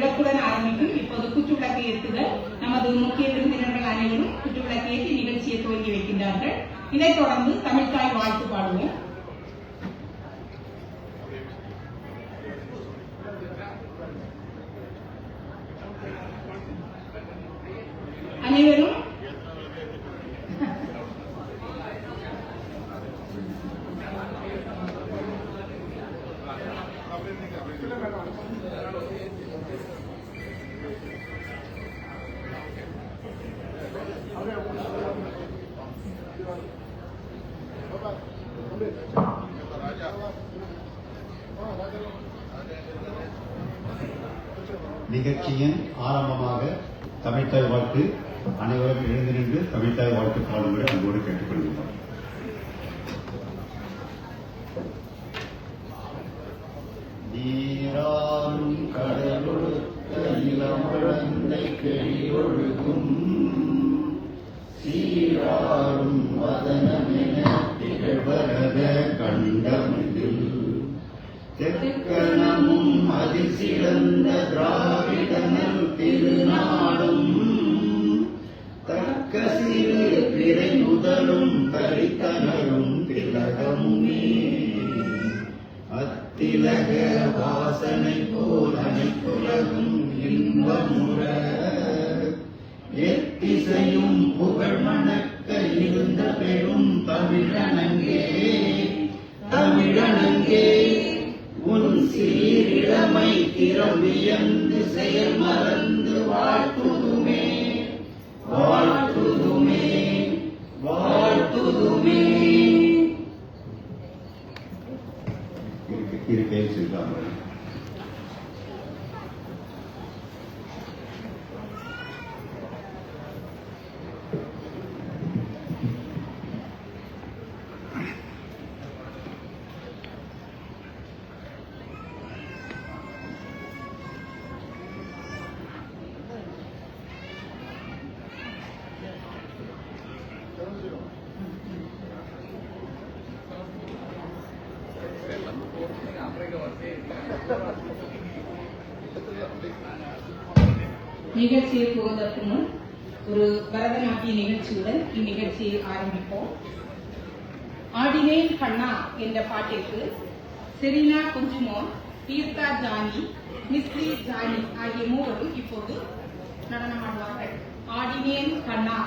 விளக்குடன் ஆரம்பிக்கும். இப்போது குற்றுவிளக்கு ஏற்றுதல். நமது முக்கிய விருந்தினர்கள் அனைவரும் குற்றுவிளக்கு ஏற்றி நிகழ்ச்சியை துவங்கி வைக்கின்றார்கள். இதைத் தொடர்ந்து தமிழ்தாய் வாழ்த்து பாடுவோம். அனைவரும் Gracias. நிகழ்ச்சியின் ஆரம்பமாக தமிழ்த்தாய் வாழ்த்து அனைவரும் எழுந்து நின்று தமிழ்த்தாய் வாழ்த்து பாடுங்கள் அன்போடு கேட்டுக்கொள்கிறோம் நீராளும் கடலொழுத்த இளமழந்தை கிழியொழுகும். சீராறும் வதனமென திகழ்வரத கண்டம் தெற்கணமும் அதிசிறந்த திராவிடனல் திருநாடும் தக்க சிறு பிறை முதலும் தரித்தனரும் திலகமுமே. அத்திலக வாசனை போல் அனைத்துலகும் இன்பமுற. எத்திசையும் புகழ் மணக்க இருந்த பெரும் தமிழனங்கே. தமிழனங்கே சீரிழமை திறவியந்து செயல் மறந்து வாழ்த்துதுமே வாழ்த்துதுமே வாழ்த்துதுமே இருக்கையில் சென்றார்கள் நிகழ்ச்சியை போவதற்கு முன் ஒரு பரதநாட்டிய நிகழ்ச்சியுடன் இந்நிகழ்ச்சியை ஆரம்பிப்போம். ஆடினேன் கண்ணா என்ற பாட்டிற்கு செரீனா குஞ்சுமோ தீர்த்தா ஜானி மிஸ்ரி ஜானி ஆகிய மூவரும் இப்போது நடனமாடுவார்கள். ஆடினேன் கண்ணா.